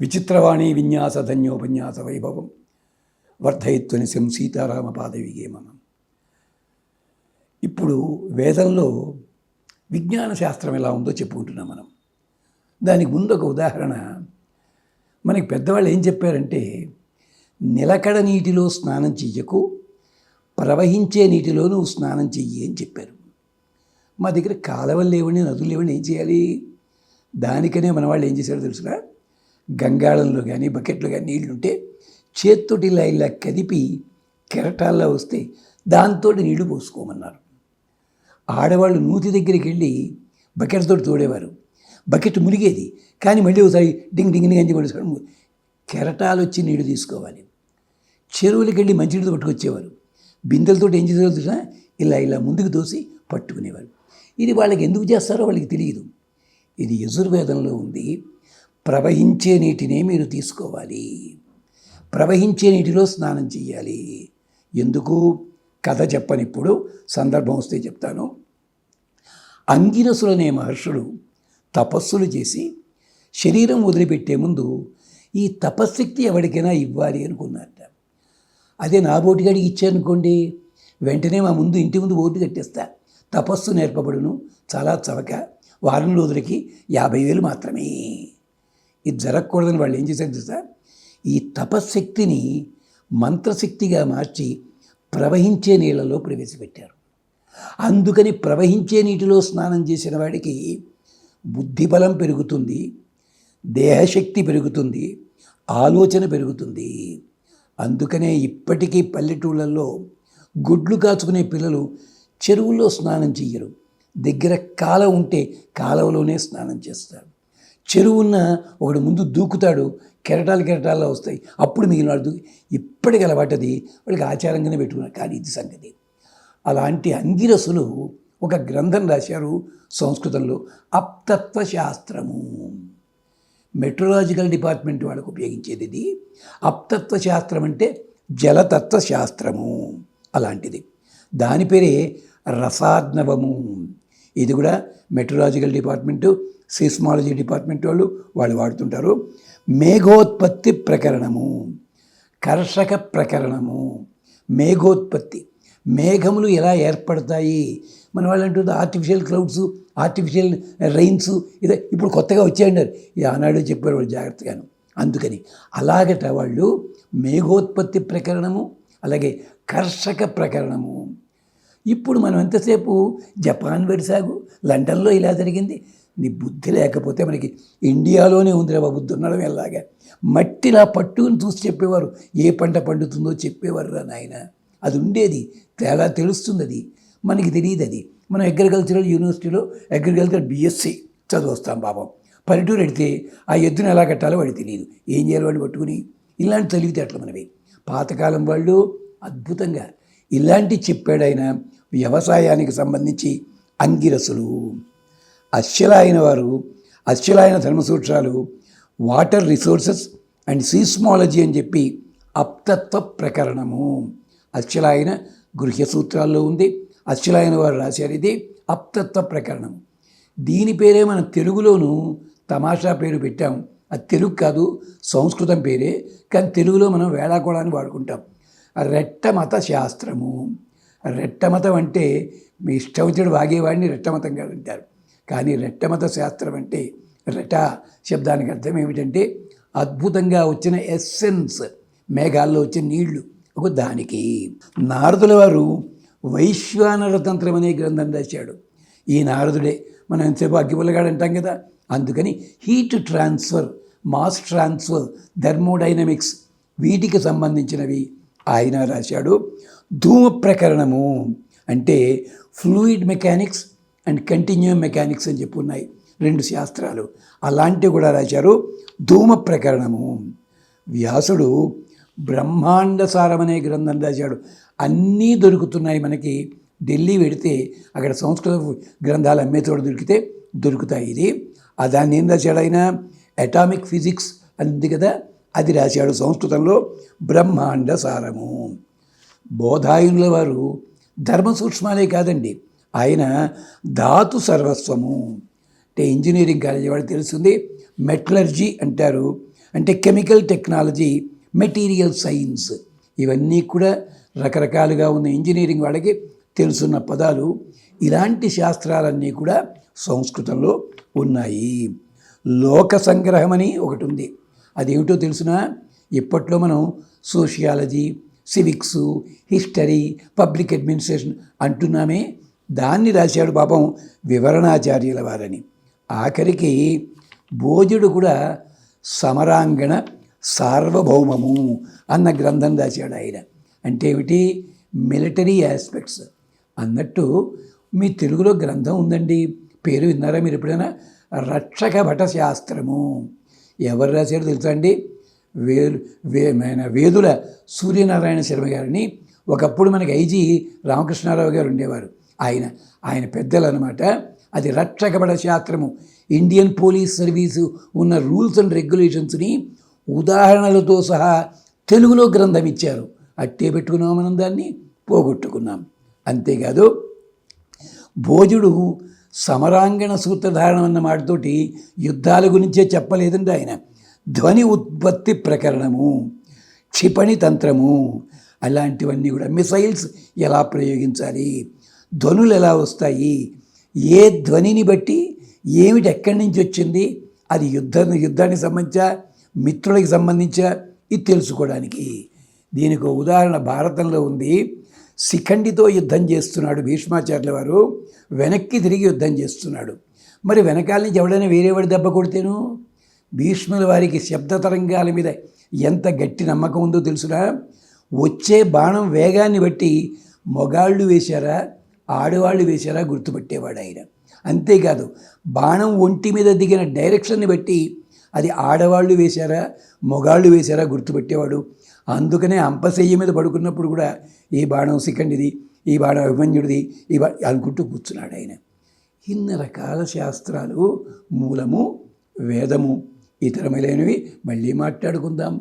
విచిత్రవాణి విన్యాస ధన్యోపన్యాస వైభవం వర్ధయిత్వని శం సీతారామ పాదవిగే మనం ఇప్పుడు వేదంలో విజ్ఞాన శాస్త్రం ఎలా ఉందో చెప్పుకుంటున్నాం మనం. దానికి ముందు ఒక ఉదాహరణ మనకి పెద్దవాళ్ళు ఏం చెప్పారంటే నిలకడ నీటిలో స్నానం చెయ్యకు ప్రవహించే నీటిలో నువ్వు స్నానం చెయ్యి అని చెప్పారు. మా దగ్గర కాలవలు లేవని నదులు లేవని ఏం చేయాలి? దానికనే మన వాళ్ళు ఏం చేశారో తెలుసురా? గంగాళంలో కానీ బకెట్లో కానీ నీళ్ళు ఉంటే చేత్తోటి ఇలా ఇలా కదిపి కెరటాల్లో వస్తే దాంతో నీళ్ళు పోసుకోమన్నారు. ఆడవాళ్ళు నూతి దగ్గరికి వెళ్ళి బకెట్తో తోడేవారు. బకెట్ మునిగేది. కానీ మళ్ళీ ఒకసారి డింగ్ డింగ్ డింగ్ అని చెప్పి కెరటాలు వచ్చి నీళ్ళు తీసుకోవాలి. చెరువులకి వెళ్ళి మంచినీళ్ళు పట్టుకొచ్చేవారు. బిందెలతో ఏం చేసేవాళ్ళు ఇలా ఇలా ముందుకు తోసి పట్టుకునేవారు. ఇది వాళ్ళకి ఎందుకు చేస్తారో వాళ్ళకి తెలియదు. ఇది యజుర్వేదంలో ఉంది. ప్రవహించే నీటినే మీరు తీసుకోవాలి. ప్రవహించే నీటిలో స్నానం చేయాలి. ఎందుకు? కథ చెప్పనిప్పుడు సందర్భం వస్తే చెప్తాను. అంగిరసులనే మహర్షుడు తపస్సులు చేసి శరీరం వదిలిపెట్టే ముందు ఈ తపశక్తి ఎవరికైనా ఇవ్వాలి అనుకున్నారట. అదే నా బోటిగాడికి ఇచ్చారనుకోండి. వెంటనే మా ముందు ఇంటి ముందు ఓటు కట్టేస్తా. తపస్సు నేర్పబడును. చాలా చవక. వారం రోజులకి యాభై వేలు మాత్రమే. ఇది జరగకూడదని వాళ్ళు ఏం చేశారు తెలుసా? ఈ తపశ్శక్తిని మంత్రశక్తిగా మార్చి ప్రవహించే నీళ్ళలో ప్రవేశపెట్టారు. అందుకని ప్రవహించే నీటిలో స్నానం చేసిన వాడికి బుద్ధిబలం పెరుగుతుంది దేహశక్తి పెరుగుతుంది ఆలోచన పెరుగుతుంది. అందుకనే ఇప్పటికీ పల్లెటూళ్ళల్లో గుడ్లు కాచుకునే పిల్లలు చెరువుల్లో స్నానం చెయ్యరు. దగ్గర కాలం ఉంటే కాలువలోనే స్నానం చేస్తారు. చెరువున్న ఒకడు ముందు దూకుతాడు కెరటాలు కెరటాల్లో వస్తాయి. అప్పుడు మిగిలిన వాడు దూకి ఇప్పటికి అలవాటది వాళ్ళకి ఆచారంగానే పెట్టుకున్నారు కానీ ఇది సంగతి. అలాంటి అంగిరసులు ఒక గ్రంథం రాశారు సంస్కృతంలో అప్తత్వ శాస్త్రము మెట్రలాజికల్ డిపార్ట్మెంట్ వాళ్ళకు ఉపయోగించేది ఇది. అప్తత్వ శాస్త్రం అంటే జలతత్వ శాస్త్రము అలాంటిది. దాని పేరే రసాజ్ఞవము ఇది కూడా మెట్రలాజికల్ డిపార్ట్మెంటు సిస్మాలజీ డిపార్ట్మెంట్ వాళ్ళు వాళ్ళు వాడుతుంటారు. మేఘోత్పత్తి ప్రకరణము కర్షక ప్రకరణము మేఘోత్పత్తి. మేఘములు ఎలా ఏర్పడతాయి? మన వాళ్ళు అంటుంది ఆర్టిఫిషియల్ క్లౌడ్స్ ఆర్టిఫిషియల్ రైన్స్ ఇదే ఇప్పుడు కొత్తగా వచ్చాయంటారు ఇది ఆనాడు చెప్పారు వాళ్ళు జాగ్రత్తగాను. అందుకని అలాగట వాళ్ళు మేఘోత్పత్తి ప్రకరణము అలాగే కర్షక ప్రకరణము ఇప్పుడు మనం ఎంతసేపు? జపాన్ వెడిసాగు లండన్లో ఇలా జరిగింది. నీ బుద్ధి లేకపోతే మనకి ఇండియాలోనే ఉందిరా బాబు దున్నడం ఎలాగా? మట్టిలా పట్టుకుని చూసి చెప్పేవారు. ఏ పంట పండుతుందో చెప్పేవారు రా నాయన. అది ఉండేది. తేడా తెలుస్తుంది అది. మనకి తెలియదు అది. మనం అగ్రికల్చరల్ యూనివర్సిటీలో అగ్రికల్చర్ బీఎస్సీ చదివస్తాం పాపం. పల్లెటూరు వెడితే ఆ ఎద్దును ఎలా కట్టాలో వాడికి తెలియదు. ఏం చేయాలి వాళ్ళు పట్టుకుని? ఇలాంటి తెలివితేటలు మనవి. పాతకాలం వాళ్ళు అద్భుతంగా ఇలాంటి చెప్పాడైన వ్యవసాయానికి సంబంధించి అంగిరసులు. అశ్చలాయన వారు అశ్చలాయన ధర్మసూత్రాలు వాటర్ రిసోర్సెస్ అండ్ సీస్మాలజీ అని చెప్పి అప్తత్వ ప్రకరణము. అశ్చలాయన గృహ్య సూత్రాల్లో ఉంది. అశ్చలాయన వారు రాశారు ఇది అప్తత్వ ప్రకరణం. దీని పేరే మన తెలుగులోను తమాషా పేరు పెట్టాం. అది తెలుగు కాదు సంస్కృతం పేరే కానీ తెలుగులో మనం వేళాకోళాన్ని వాడుకుంటాం. రెట్టమత శాస్త్రము రెట్టమతం అంటే మీ ఇష్టం వాగేవాడిని రెట్టమతం కాదు అంటారు. కానీ రెట్టమత శాస్త్రం అంటే రెట శబ్దానికి అర్థం ఏమిటంటే అద్భుతంగా వచ్చిన ఎస్సెన్స్ మేఘాల్లో వచ్చిన నీళ్ళు ఒక దానికి. నారదుల వారు వైశ్వానర తంత్రం అనే గ్రంథం రాశాడు. ఈ నారదుడే మనం ఎంతసేపు అగ్గిపుల్లగాడు అంటాం కదా? అందుకని heat transfer mass transfer thermodynamics వీటికి సంబంధించినవి. ఆయన రాశాడు. ధూమ ప్రకరణము అంటే fluid mechanics and continuum mechanics అని చెప్పి ఉన్నాయి రెండు శాస్త్రాలు. అలాంటివి కూడా రాశారు. ధూమ ప్రకరణము. వ్యాసుడు బ్రహ్మాండ సారం అనే గ్రంథం రాశాడు. అన్నీ దొరుకుతున్నాయి మనకి. ఢిల్లీ వెడితే అక్కడ సంస్కృత గ్రంథాలు అమ్మే దొరికితే దొరుకుతాయి ఇది. దాన్ని ఏం రాశాడు ఆయన? అటామిక్ ఫిజిక్స్ అని ఉంది కదా? అది రాశాడు సంస్కృతంలో బ్రహ్మాండ సారము. బోధాయునుల వారు ధర్మ సూక్ష్మాలే కాదండి. ఆయన ధాతు సర్వస్వము. అంటే ఇంజనీరింగ్ కాలేజీ వాడు తెలుస్తుంది మెటలర్జీ అంటారు. అంటే కెమికల్ టెక్నాలజీ మెటీరియల్ సైన్స్. ఇవన్నీ కూడా రకరకాలుగా ఉన్న ఇంజనీరింగ్ వాళ్ళకి తెలుసున్న పదాలు. ఇలాంటి శాస్త్రాలన్నీ కూడా సంస్కృతంలో ఉన్నాయి. లోక సంగ్రహం అని ఒకటి ఉంది. అదేమిటో తెలుసునా? ఇప్పట్లో మనం sociology civics history public administration అంటున్నామే. దాన్ని రాశాడు పాపం వివరణాచార్యుల వారని. ఆఖరికి భోజుడు కూడా సమరాంగణ సార్వభౌమము అన్న గ్రంథం రాశాడు ఆయన. అంటే ఏమిటి? Military aspects. అన్నట్టు మీ తెలుగులో గ్రంథం ఉందండి. పేరు విన్నారా మీరు ఎప్పుడైనా? రక్షక భట శాస్త్రము ఎవరు రాశారు తెలుసా అండి? వేలు వే వేదుల సూర్యనారాయణ శర్మ గారిని. ఒకప్పుడు మనకి ఐజీ రామకృష్ణారావు గారు ఉండేవారు. ఆయన ఆయన పెద్దలు అనమాట అది రక్షకబడ శాస్త్రము. ఇండియన్ పోలీస్ సర్వీసు ఉన్న రూల్స్ అండ్ రెగ్యులేషన్స్ని ఉదాహరణలతో సహా తెలుగులో గ్రంథం ఇచ్చారు. అట్టే పెట్టుకున్నాం మనం దాన్ని పోగొట్టుకున్నాం. అంతేకాదు భోజుడు సమరాంగణ సూత్రధారణం అన్న మాటతోటి యుద్ధాల గురించే చెప్పలేదండి ఆయన. ధ్వని ఉత్పత్తి ప్రకరణము క్షిపణి తంత్రము అలాంటివన్నీ కూడా మిసైల్స్ ఎలా ప్రయోగించాలి ధ్వనులు ఎలా వస్తాయి ఏ ధ్వనిని బట్టి ఏమిటి ఎక్కడి నుంచి వచ్చింది అది యుద్ధ యుద్ధానికి సంబంధించా మిత్రులకి సంబంధించా ఇది తెలుసుకోవడానికి. దీనికి ఒక ఉదాహరణ భారతంలో ఉంది. శిఖండితో యుద్ధం చేస్తున్నాడు భీష్మాచార్యుల వారు. వెనక్కి తిరిగి యుద్ధం చేస్తున్నాడు. మరి వెనకాల నుంచి ఎవడైనా వేరేవాడి దెబ్బ కొడితేను? భీష్ముల వారికి శబ్ద తరంగాల మీద ఎంత గట్టి నమ్మకం ఉందో తెలుసురా? వచ్చే బాణం వేగాన్ని బట్టి మొగాళ్ళు వేశారా? ఆడవాళ్ళు వేశారా? గుర్తుపెట్టేవాడు ఆయన. అంతేకాదు బాణం ఒంటి మీద దిగిన డైరెక్షన్ని బట్టి అది ఆడవాళ్ళు వేశారా? మొగాళ్ళు వేశారా? గుర్తుపెట్టేవాడు. అందుకనే అంపశయ్య మీద పడుకున్నప్పుడు కూడా ఈ బాణం సికండిది ఈ బాణం అభిమన్యుడిది ఈ బా అనుకుంటూ కూర్చున్నాడు ఆయన. ఇన్ని రకాల శాస్త్రాలు మూలము వేదము ఇతరమైనవి మళ్ళీ మాట్లాడుకుందాం.